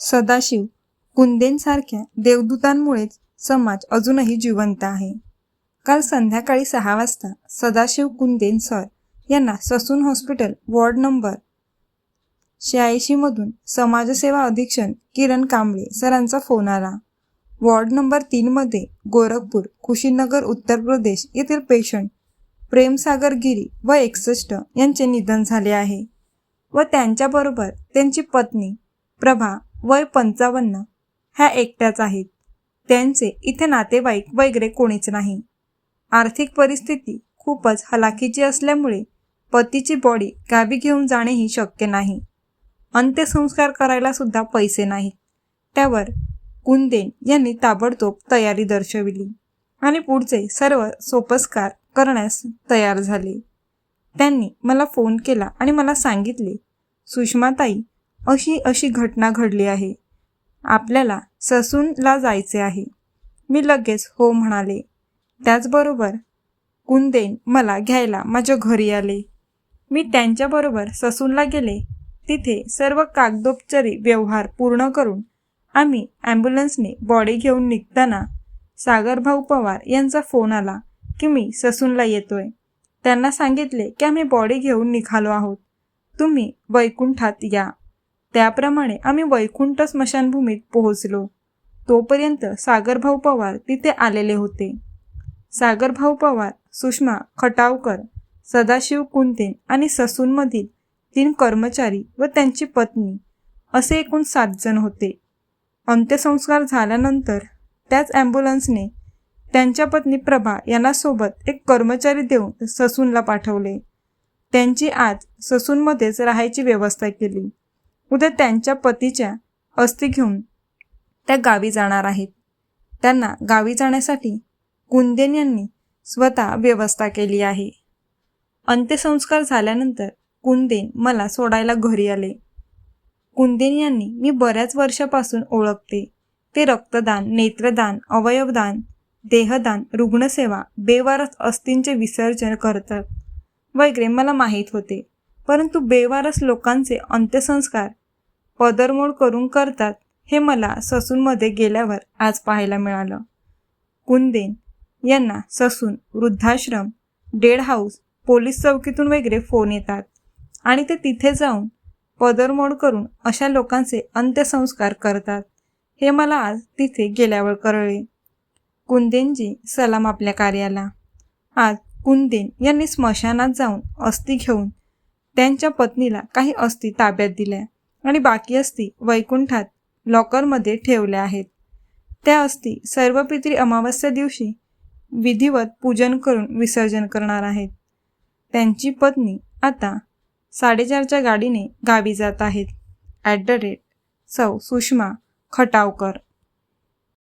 सदाशिव कुंदेंसारख्या देवदूतांमुळेच समाज अजूनही जिवंत आहे. काल संध्याकाळी सहा वाजता सदाशिव कुंदेन सर यांना ससून हॉस्पिटल वॉर्ड नंबर शहाऐंशीमधून समाजसेवा अधीक्षण किरण कांबळे सरांचा फोन आला. वॉर्ड नंबर तीनमध्ये गोरखपूर कुशीनगर उत्तर प्रदेश येथील पेशंट प्रेमसागर गिरी व एकसष्ट यांचे निधन झाले आहे व त्यांच्याबरोबर त्यांची पत्नी प्रभा वय पंचावन्न. ह्या एकट्याच आहेत. त्यांचे इथे नातेवाईक वगैरे कोणीच नाही. आर्थिक परिस्थिती खूपच हलाखीची असल्यामुळे पतीची बॉडी गावी घेऊन जाणेही शक्य नाही. अंत्यसंस्कार करायला सुद्धा पैसे नाहीत. त्यावर कुंदेन यांनी ताबडतोब तयारी दर्शविली आणि पुढचे सर्व सोपस्कार करण्यास तयार झाले. त्यांनी मला फोन केला आणि मला सांगितले सुषमाताई अशी अशी घटना घडली आहे. आपल्याला ससूनला जायचे आहे. मी लगेच हो म्हणाले. त्याचबरोबर कुंदेन मला घ्यायला माझ्या घरी आले. मी त्यांच्याबरोबर ससूनला गेले. तिथे सर्व कागदोपचारी व्यवहार पूर्ण करून आम्ही ॲम्ब्युलन्सने बॉडी घेऊन निघताना सागरभाऊ पवार यांचा फोन आला की मी ससूनला येतोय. त्यांना सांगितले की आम्ही बॉडी घेऊन निघालो आहोत. तुम्ही वैकुंठात या. त्याप्रमाणे आम्ही वैकुंठ स्मशानभूमीत पोहोचलो. तोपर्यंत सागरभाऊ पवार तिथे आलेले होते. सागरभाऊ पवार सुषमा खटावकर सदाशिव कुंतेन आणि ससूनमधील तीन कर्मचारी व त्यांची पत्नी असे एकूण सात जण होते. अंत्यसंस्कार झाल्यानंतर त्याच ॲम्ब्युलन्सने त्यांच्या पत्नी प्रभा यांना सोबत एक कर्मचारी देऊन ससूनला पाठवले. त्यांची आज ससूनमध्येच राहायची व्यवस्था केली. उद्या त्यांच्या पतीच्या अस्थी घेऊन त्या गावी जाणार आहेत. त्यांना गावी जाण्यासाठी कुंदेन यांनी स्वतः व्यवस्था केली आहे. अंत्यसंस्कार झाल्यानंतर कुंदेन मला सोडायला घरी आले. कुंदेन यांनी मी बऱ्याच वर्षापासून ओळखते. ते रक्तदान नेत्रदान अवयवदान देहदान रुग्णसेवा बेवारस अस्थींचे विसर्जन करतात. वगैरे मला माहीत होते. परंतु बेवारस लोकांचे अंत्यसंस्कार पदरमोड करून करतात हे मला ससूनमध्ये गेल्यावर आज पाहायला मिळालं. कुंदेन यांना ससून वृद्धाश्रम डेड हाऊस पोलीस चौकीतून वगैरे फोन येतात आणि ते तिथे जाऊन पदरमोड करून अशा लोकांचे अंत्यसंस्कार करतात. हे मला आज तिथे गेल्यावर कळले. कुंदेनजी सलाम आपल्या कार्याला. आज कुंदेन यांनी स्मशानात जाऊन अस्थी घेऊन त्यांच्या पत्नीला काही अस्थी ताब्यात दिल्या. आणि बाकी अस्थी वैकुंठात लॉकरमध्ये ठेवल्या आहेत. त्या अस्थी सर्व पित्री अमावस्या दिवशी विधिवत पूजन करून विसर्जन करणार आहेत. त्यांची पत्नी आता साडेचारच्या गाडीने गावी जात आहेत. ॲट द रेट सौ सुषमा खटावकर.